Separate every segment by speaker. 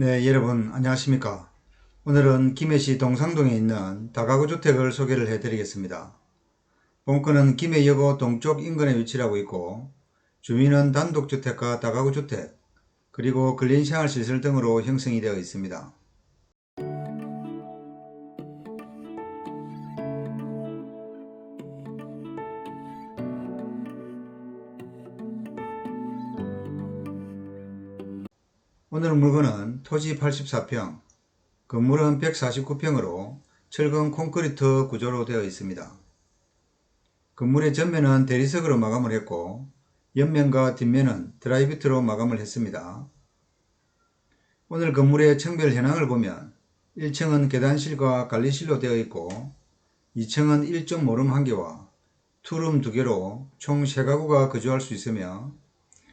Speaker 1: 네, 여러분 안녕하십니까? 오늘은 김해시 동상동에 있는 다가구 주택을 소개를 해드리겠습니다. 본건은 김해여고 동쪽 인근에 위치하고 있고 주민은 단독주택과 다가구 주택 그리고 근린생활시설 등으로 형성이 되어 있습니다. 오늘 물건은 토지 84평, 건물은 149평으로 철근 콘크리트 구조로 되어 있습니다. 건물의 전면은 대리석으로 마감을 했고 옆면과 뒷면은 드라이비트로 마감을 했습니다. 오늘 건물의 청별 현황을 보면 1층은 계단실과 관리실로 되어 있고 2층은 1종 모름 1개와 투룸 2개로 총 3가구가 거주할 수 있으며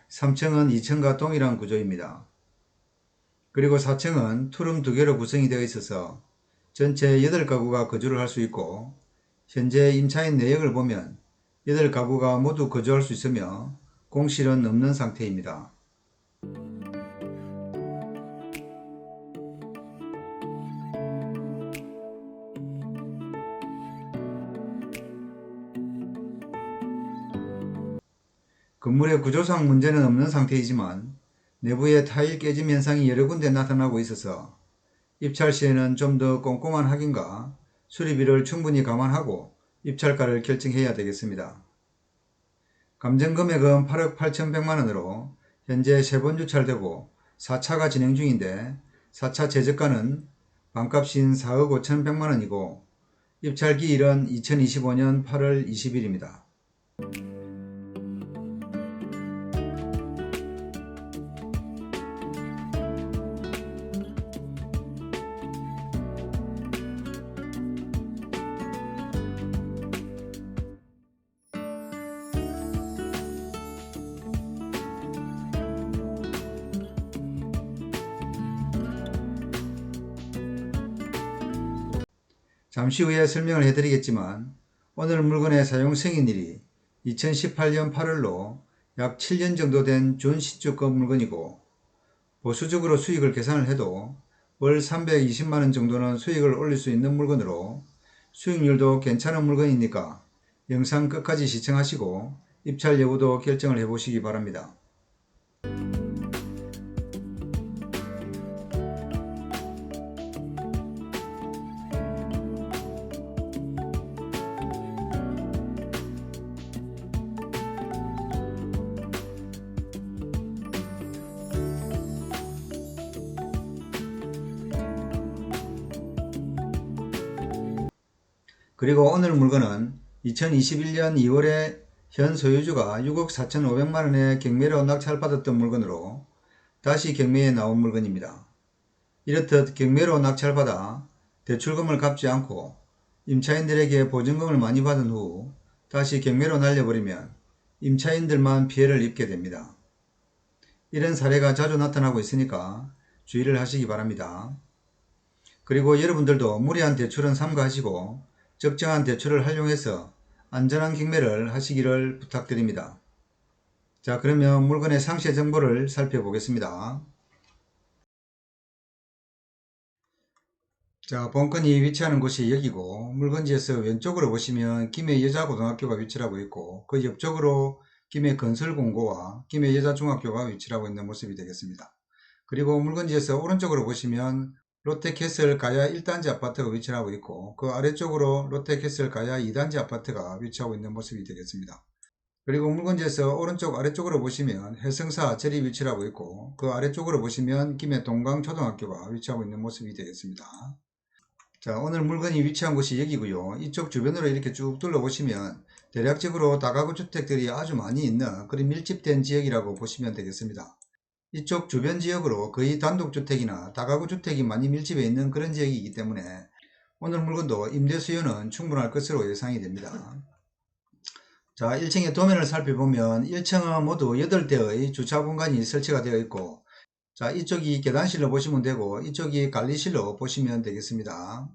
Speaker 1: 3층은 2층과 동일한 구조입니다. 그리고 4층은 투룸 2개로 구성이 되어 있어서 전체 8가구가 거주를 할 수 있고 현재 임차인 내역을 보면 8가구가 모두 거주할 수 있으며 공실은 없는 상태입니다. 건물의 구조상 문제는 없는 상태이지만 내부의 타일 깨짐 현상이 여러 군데 나타나고 있어서 입찰 시에는 좀 더 꼼꼼한 확인과 수리비를 충분히 감안하고 입찰가를 결정해야 되겠습니다. 감정 금액은 8억 8,100만원으로 현재 3번 유찰되고 4차가 진행 중인데 4차 제적가는 반값인 4억 5,100만원이고 입찰 기일은 2025년 8월 20일입니다. 잠시 후에 설명을 해드리겠지만 오늘 물건의 사용 승인일이 2018년 8월로 약 7년 정도 된 준시주급 물건이고 보수적으로 수익을 계산을 해도 월 320만원 정도는 수익을 올릴 수 있는 물건으로 수익률도 괜찮은 물건이니까 영상 끝까지 시청하시고 입찰 여부도 결정을 해보시기 바랍니다. 그리고 오늘 물건은 2021년 2월에 현 소유주가 6억 4,500만원의 경매로 낙찰 받았던 물건으로 다시 경매에 나온 물건입니다. 이렇듯 경매로 낙찰받아 대출금을 갚지 않고 임차인들에게 보증금을 많이 받은 후 다시 경매로 날려버리면 임차인들만 피해를 입게 됩니다. 이런 사례가 자주 나타나고 있으니까 주의를 하시기 바랍니다. 그리고 여러분들도 무리한 대출은 삼가하시고 적정한 대출을 활용해서 안전한 경매를 하시기를 부탁드립니다. 자 그러면 물건의 상세 정보를 살펴보겠습니다. 자 본건이 위치하는 곳이 여기고 물건지에서 왼쪽으로 보시면 김해 여자고등학교가 위치하고 있고 그 옆쪽으로 김해 건설공고와 김해 여자중학교가 위치하고 있는 모습이 되겠습니다. 그리고 물건지에서 오른쪽으로 보시면 롯데캐슬 가야 1단지 아파트가 위치하고 있고 그 아래쪽으로 롯데캐슬 가야 2단지 아파트가 위치하고 있는 모습이 되겠습니다. 그리고 물건지에서 오른쪽 아래쪽으로 보시면 해성사 절이 위치하고 있고 그 아래쪽으로 보시면 김해 동강초등학교가 위치하고 있는 모습이 되겠습니다. 자 오늘 물건이 위치한 곳이 여기고요. 이쪽 주변으로 이렇게 쭉 둘러보시면 대략적으로 다가구 주택들이 아주 많이 있는 그런 밀집된 지역이라고 보시면 되겠습니다. 이쪽 주변 지역으로 거의 단독주택이나 다가구 주택이 많이 밀집해 있는 그런 지역이기 때문에 오늘 물건도 임대 수요는 충분할 것으로 예상이 됩니다. 자 1층의 도면을 살펴보면 1층은 모두 8대의 주차 공간이 설치가 되어 있고 자 이쪽이 계단실로 보시면 되고 이쪽이 관리실로 보시면 되겠습니다.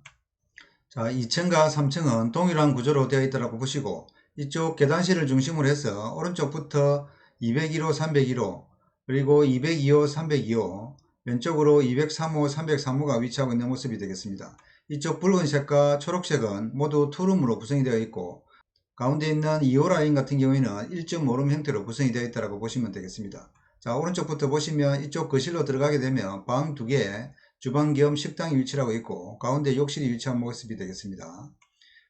Speaker 1: 자 2층과 3층은 동일한 구조로 되어 있다고 보시고 이쪽 계단실을 중심으로 해서 오른쪽부터 201호 301호 그리고 202호 302호 왼쪽으로 203호, 303호가 위치하고 있는 모습이 되겠습니다. 이쪽 붉은색과 초록색은 모두 투룸으로 구성이 되어 있고 가운데 있는 2호 라인 같은 경우에는 1.5룸 형태로 구성이 되어 있다고 보시면 되겠습니다. 자 오른쪽부터 보시면 이쪽 거실로 들어가게 되면 방두 개, 주방 겸 식당이 위치하고 있고 가운데 욕실이 위치한 모습이 되겠습니다.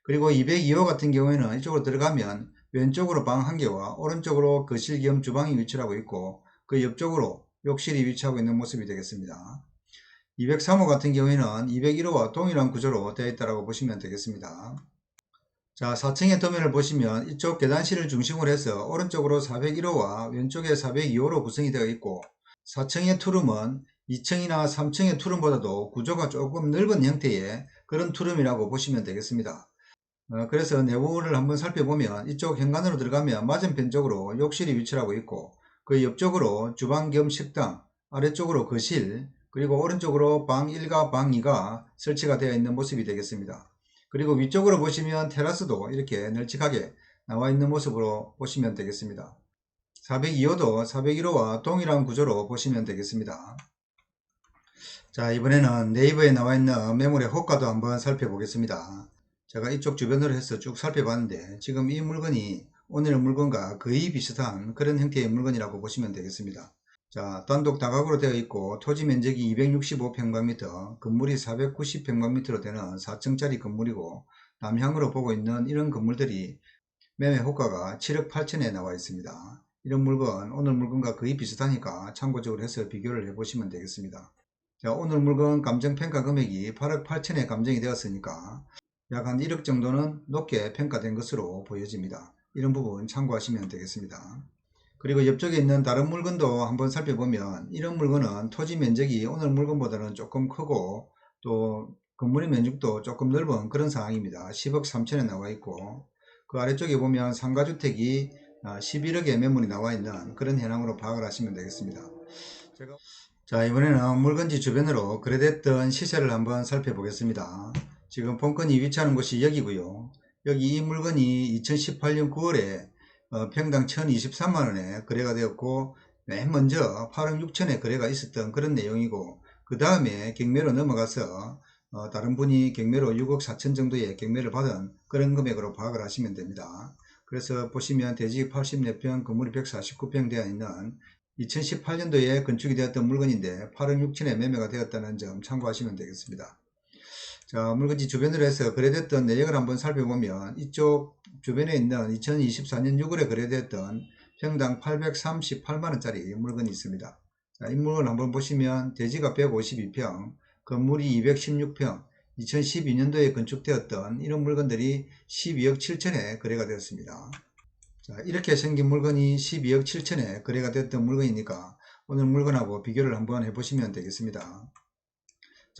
Speaker 1: 그리고 202호 같은 경우에는 이쪽으로 들어가면 왼쪽으로 방한 개와 오른쪽으로 거실 겸 주방이 위치하고 있고 그 옆쪽으로 욕실이 위치하고 있는 모습이 되겠습니다. 203호 같은 경우에는 201호와 동일한 구조로 되어 있다고 보시면 되겠습니다. 자, 4층의 도면을 보시면 이쪽 계단실을 중심으로 해서 오른쪽으로 401호와 왼쪽에 402호로 구성이 되어 있고 4층의 투룸은 2층이나 3층의 투룸보다도 구조가 조금 넓은 형태의 그런 투룸이라고 보시면 되겠습니다. 어, 그래서 내부를 한번 살펴보면 이쪽 현관으로 들어가면 맞은편 쪽으로 욕실이 위치하고 있고 그 옆쪽으로 주방 겸 식당, 아래쪽으로 거실, 그리고 오른쪽으로 방 1과 방 2가 설치가 되어 있는 모습이 되겠습니다. 그리고 위쪽으로 보시면 테라스도 이렇게 널찍하게 나와 있는 모습으로 보시면 되겠습니다. 402호도 401호와 동일한 구조로 보시면 되겠습니다. 자 이번에는 네이버에 나와 있는 매물의 호가도 한번 살펴보겠습니다. 제가 이쪽 주변으로 해서 쭉 살펴봤는데 지금 이 물건이 오늘 물건과 거의 비슷한 그런 형태의 물건이라고 보시면 되겠습니다. 자, 단독 다각으로 되어 있고 토지 면적이 265평방미터, 건물이 490평방미터로 되는 4층짜리 건물이고 남향으로 보고 있는 이런 건물들이 매매 호가가 7억 8천에 나와 있습니다. 이런 물건 오늘 물건과 거의 비슷하니까 참고적으로 해서 비교를 해 보시면 되겠습니다. 자, 오늘 물건 감정평가 금액이 8억 8천에 감정이 되었으니까 약 한 1억 정도는 높게 평가된 것으로 보여집니다. 이런 부분 참고하시면 되겠습니다. 그리고 옆쪽에 있는 다른 물건도 한번 살펴보면 이런 물건은 토지 면적이 오늘 물건보다는 조금 크고 또 건물의 면적도 조금 넓은 그런 상황입니다. 10억 3천에 나와 있고 그 아래쪽에 보면 상가주택이 11억의 매물이 나와 있는 그런 현황으로 파악을 하시면 되겠습니다. 제가 자 이번에는 물건지 주변으로 거래됐던 시세를 한번 살펴보겠습니다. 지금 본건이 위치하는 곳이 여기고요. 여기 이 물건이 2018년 9월에 어, 평당 1023만원에 거래가 되었고 맨 먼저 8억 6천에 거래가 있었던 그런 내용이고 그 다음에 경매로 넘어가서 어, 다른 분이 경매로 6억 4천 정도의 경매를 받은 그런 금액으로 파악을 하시면 됩니다. 그래서 보시면 대지 84평, 건물이 149평 되어 있는 2018년도에 건축이 되었던 물건인데 8억 6천에 매매가 되었다는 점 참고하시면 되겠습니다. 자, 물건지 주변으로 해서 거래됐던 내역을 한번 살펴보면 이쪽 주변에 있는 2024년 6월에 거래됐던 평당 838만원짜리 물건이 있습니다. 자, 이 물건 한번 보시면 대지가 152평, 건물이 216평, 2012년도에 건축되었던 이런 물건들이 12억 7천에 거래가 되었습니다. 자, 이렇게 생긴 물건이 12억 7천에 거래가 됐던 물건이니까 오늘 물건하고 비교를 한번 해보시면 되겠습니다.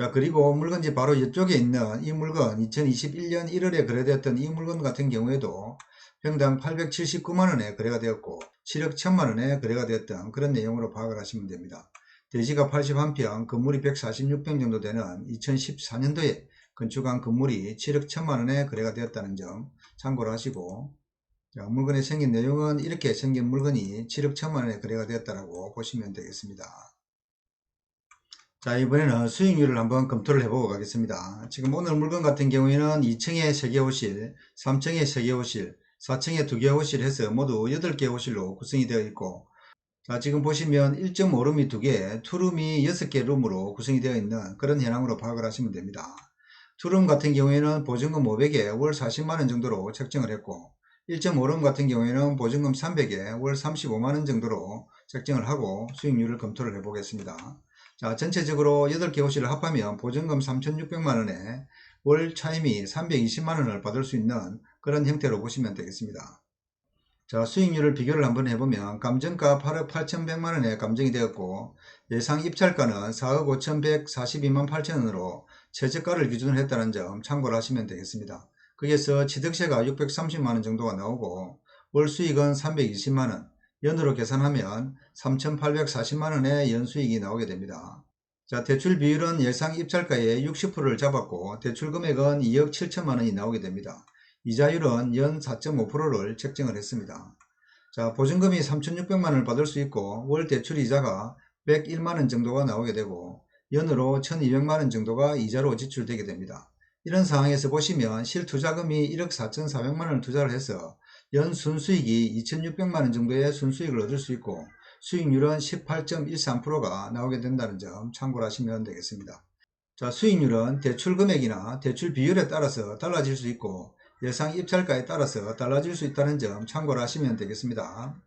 Speaker 1: 자 그리고 물건지 바로 이쪽에 있는 이 물건 2021년 1월에 거래되었던 이 물건 같은 경우에도 평당 879만원에 거래가 되었고 7억 1천만원에 거래가 되었던 그런 내용으로 파악을 하시면 됩니다. 대지가 81평, 건물이 146평 정도 되는 2014년도에 건축한 건물이 7억 1천만원에 거래가 되었다는 점 참고를 하시고 자, 물건에 생긴 내용은 이렇게 생긴 물건이 7억 1천만원에 거래가 되었다고 보시면 되겠습니다. 자 이번에는 수익률을 한번 검토를 해보고 가겠습니다. 지금 오늘 물건 같은 경우에는 2층에 3개 호실, 3층에 3개 호실, 4층에 2개 호실 해서 모두 8개 호실로 구성이 되어 있고 자 지금 보시면 1.5룸이 2개, 투룸이 6개 룸으로 구성이 되어 있는 그런 현황으로 파악을 하시면 됩니다. 투룸 같은 경우에는 보증금 500에 월 40만원 정도로 책정을 했고 1.5룸 같은 경우에는 보증금 300에 월 35만원 정도로 책정을 하고 수익률을 검토를 해 보겠습니다. 자, 전체적으로 8개 호실을 합하면 보증금 3,600만원에 월 차임이 320만원을 받을 수 있는 그런 형태로 보시면 되겠습니다. 자, 수익률을 비교를 한번 해보면 감정가 8억 8,100만원에 감정이 되었고 예상 입찰가는 4억 5,142만 8천원으로 최저가를 기준으로 했다는 점 참고를 하시면 되겠습니다. 거기에서 취득세가 630만원 정도가 나오고 월 수익은 320만원, 연으로 계산하면 3,840만원의 연수익이 나오게 됩니다. 자, 대출 비율은 예상 입찰가의 60%를 잡았고 대출 금액은 2억 7천만원이 나오게 됩니다. 이자율은 연 4.5%를 책정을 했습니다. 자, 보증금이 3,600만원을 받을 수 있고 월 대출 이자가 101만원 정도가 나오게 되고 연으로 1200만원 정도가 이자로 지출되게 됩니다. 이런 상황에서 보시면 실투자금이 1억 4,400만원을 투자를 해서 연 순수익이 2,600만원 정도의 순수익을 얻을 수 있고 수익률은 18.13%가 나오게 된다는 점 참고를 하시면 되겠습니다. 자, 수익률은 대출 금액이나 대출 비율에 따라서 달라질 수 있고 예상 입찰가에 따라서 달라질 수 있다는 점 참고를 하시면 되겠습니다.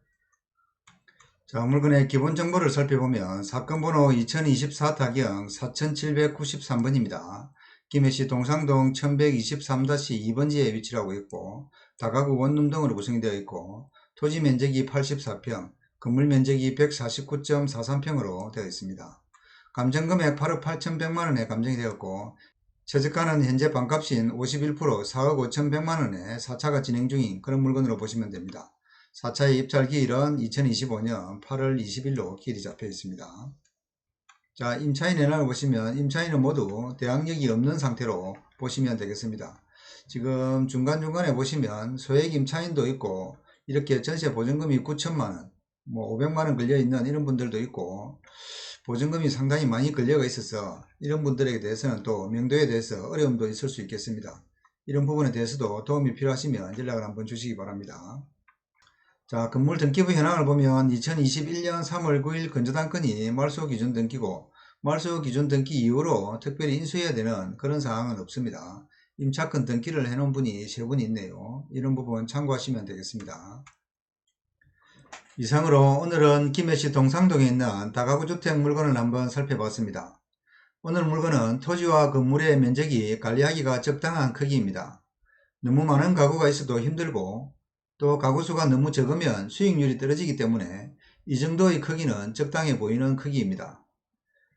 Speaker 1: 자, 물건의 기본 정보를 살펴보면 사건 번호 2024 타경 4793번입니다. 김해시 동상동 1123-2번지에 위치하고 있고 다가구 원룸 등으로 구성이 되어 있고 토지 면적이 84평, 건물 면적이 149.43평으로 되어 있습니다. 감정금액 8억 8,100만원에 감정이 되었고 최저가는 현재 반값인 51% 4억 5,100만원에 4차가 진행 중인 그런 물건으로 보시면 됩니다. 4차의 입찰 기일은 2025년 8월 20일로 기일이 잡혀 있습니다. 자, 임차인 내역을 보시면 임차인은 모두 대항력이 없는 상태로 보시면 되겠습니다. 지금 중간중간에 보시면 소액 임차인도 있고 이렇게 전세 보증금이 9천만원, 뭐 500만원 걸려있는 이런 분들도 있고 보증금이 상당히 많이 걸려가 있어서 이런 분들에게 대해서는 또 명도에 대해서 어려움도 있을 수 있겠습니다. 이런 부분에 대해서도 도움이 필요하시면 연락을 한번 주시기 바랍니다. 자, 건물 등기부 현황을 보면 2021년 3월 9일 건조단건이 말소 기준 등기고 말소 기준 등기 이후로 특별히 인수해야 되는 그런 사항은 없습니다. 임차권 등기를 해놓은 분이 세 분이 있네요. 이런 부분 참고하시면 되겠습니다. 이상으로 오늘은 김해시 동상동에 있는 다가구 주택 물건을 한번 살펴봤습니다. 오늘 물건은 토지와 건물의 면적이 관리하기가 적당한 크기입니다. 너무 많은 가구가 있어도 힘들고 또 가구 수가 너무 적으면 수익률이 떨어지기 때문에 이 정도의 크기는 적당해 보이는 크기입니다.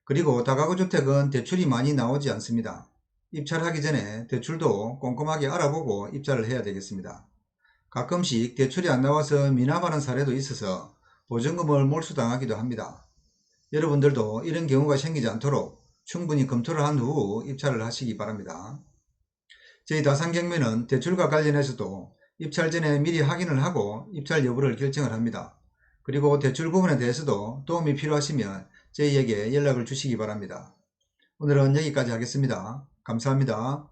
Speaker 1: 그리고 다가구 주택은 대출이 많이 나오지 않습니다. 입찰하기 전에 대출도 꼼꼼하게 알아보고 입찰을 해야 되겠습니다. 가끔씩 대출이 안 나와서 미납하는 사례도 있어서 보증금을 몰수당하기도 합니다. 여러분들도 이런 경우가 생기지 않도록 충분히 검토를 한 후 입찰을 하시기 바랍니다. 저희 다산경매는 대출과 관련해서도 입찰 전에 미리 확인을 하고 입찰 여부를 결정을 합니다. 그리고 대출 부분에 대해서도 도움이 필요하시면 저희에게 연락을 주시기 바랍니다. 오늘은 여기까지 하겠습니다. 감사합니다.